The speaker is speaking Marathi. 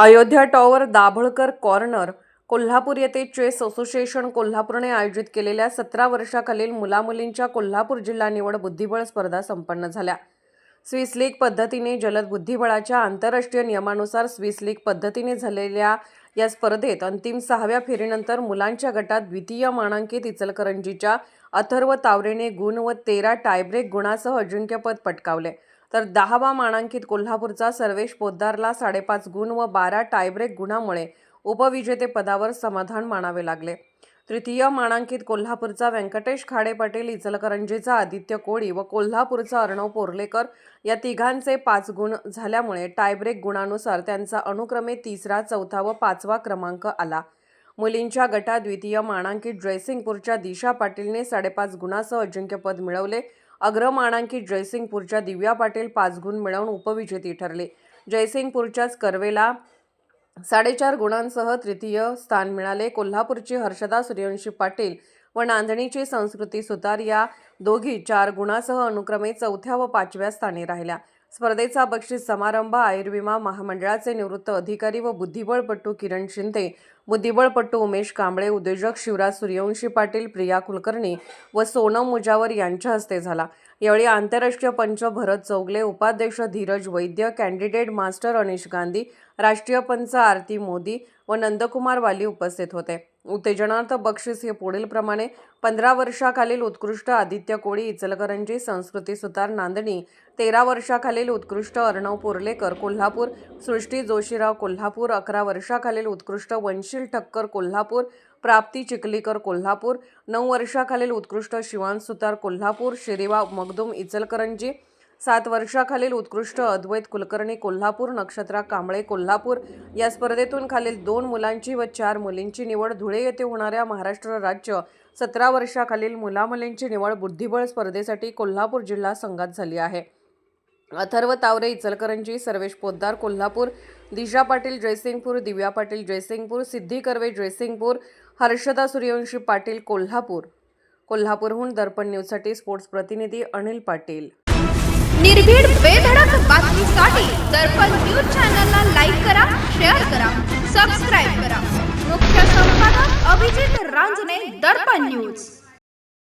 अयोध्या टॉवर दाभोळकर कॉर्नर कोल्हापूर येथे चेस असोसिएशन कोल्हापूरने आयोजित केलेल्या सतरा वर्षाखालील मुलामुलींच्या कोल्हापूर जिल्हा निवड बुद्धिबळ स्पर्धा संपन्न झाल्या. स्विस लीग पद्धतीने जलद बुद्धिबळाच्या आंतरराष्ट्रीय नियमानुसार स्विस लीग पद्धतीने झालेल्या या स्पर्धेत अंतिम सहाव्या फेरीनंतर मुलांच्या गटात द्वितीय मानांकित इचलकरंजीच्या अथर्व तावरेने गुण व तेरा टायब्रेक गुणासह अजिंक्यपद पटकावले. तर दहावा मानांकित कोल्हापूरचा सर्वेश पोद्दारला साडेपाच गुण व बारा टायब्रेक गुणामुळे उपविजेतेपदावर समाधान मानावे लागले. तृतीय मानांकित कोल्हापूरचा व्यंकटेश खाडे पाटील इचलकरंजीचा आदित्य कोळी व कोल्हापूरचा अर्णव पोर्लेकर या तिघांचे पाच गुण झाल्यामुळे टायब्रेक गुणानुसार त्यांचा अनुक्रमे तिसरा चौथा व पाचवा क्रमांक आला. मुलींच्या गटात द्वितीय मानांकित जयसिंगपूरच्या दिशा पाटीलने साडेपाच गुणासह अजिंक्यपद मिळवले. अग्रमानांकित जयसिंगपूरच्या दिव्या पाटील पाच गुण मिळवून उपविजेती ठरले. जयसिंगपूरच्याच कर्वेला साडेचार गुणांसह तृतीय स्थान मिळाले. कोल्हापूरची हर्षदा सूर्यवंशी पाटील व नांदणीची संस्कृती सुतार या दोघी चार गुणासह अनुक्रमे चौथ्या व पाचव्या स्थानी राहिल्या. स्पर्धेचा बक्षीस समारंभ आयुर्विमा महामंडळाचे निवृत्त अधिकारी व बुद्धिबळपटू किरण शिंदे बुद्धिबळपटू उमेश कांबळे उद्योजक शिवराज सूर्यवंशी पाटील प्रिया कुलकर्णी व सोनम मुजावर यांच्या हस्ते झाला. यावेळी आंतरराष्ट्रीय पंच भरत चौगले उपाध्यक्ष धीरज वैद्य कॅन्डिडेट मास्टर अनिश गांधी राष्ट्रीय पंच आरती मोदी व नंदकुमार वाली उपस्थित होते. उत्तेजनार्थ बक्षीस हे पुढील प्रमाणे पंधरा वर्षाखालील उत्कृष्ट आदित्य कोळी इचलकरंजी संस्कृती सुतार नांदणी तेरा वर्षाखालील उत्कृष्ट अर्णव पोर्लेकर कोल्हापूर सृष्टी जोशीराव कोल्हापूर अकरा वर्षाखालील उत्कृष्ट सुशील ठक्कर कोल्हापूर प्राप्ती चिखलीकर कोल्हापूर नऊ वर्षाखालील उत्कृष्ट शिवान सुतार कोल्हापूर शिरीवा मगदुम इचलकरंजी सात वर्षाखालील उत्कृष्ट अद्वैत कुलकर्णी कोल्हापूर नक्षत्रा कांबळे कोल्हापूर या स्पर्धेतून खालील दोन मुलांची व चार मुलींची निवड धुळे येथे होणाऱ्या महाराष्ट्र राज्य सतरा वर्षाखालील मुलामुलींची निवड बुद्धिबळ स्पर्धेसाठी कोल्हापूर जिल्हा संघात झाली आहे. अथर्व तावरे इचलकरंजी सर्वेश पोद्दार कोल्हापूर दिशा पाटील जयसिंगपूर दिव्या पाटील जयसिंगपूर सिद्धी कर्वे जयसिंगपूर हर्षदा सूर्यवंशी पाटील कोल्हापूर. कोल्हापूरहून दर्पण न्यूजसाठी स्पोर्ट्स प्रतिनिधी अनिल पाटील. निर्भीड बेधडक बातमीसाठी दर्पण न्यूज चॅनलला लाईक करा शेअर करा सबस्क्राईब करा. मुख्य संपादक अभिजित रांजणे दर्पण न्यूज.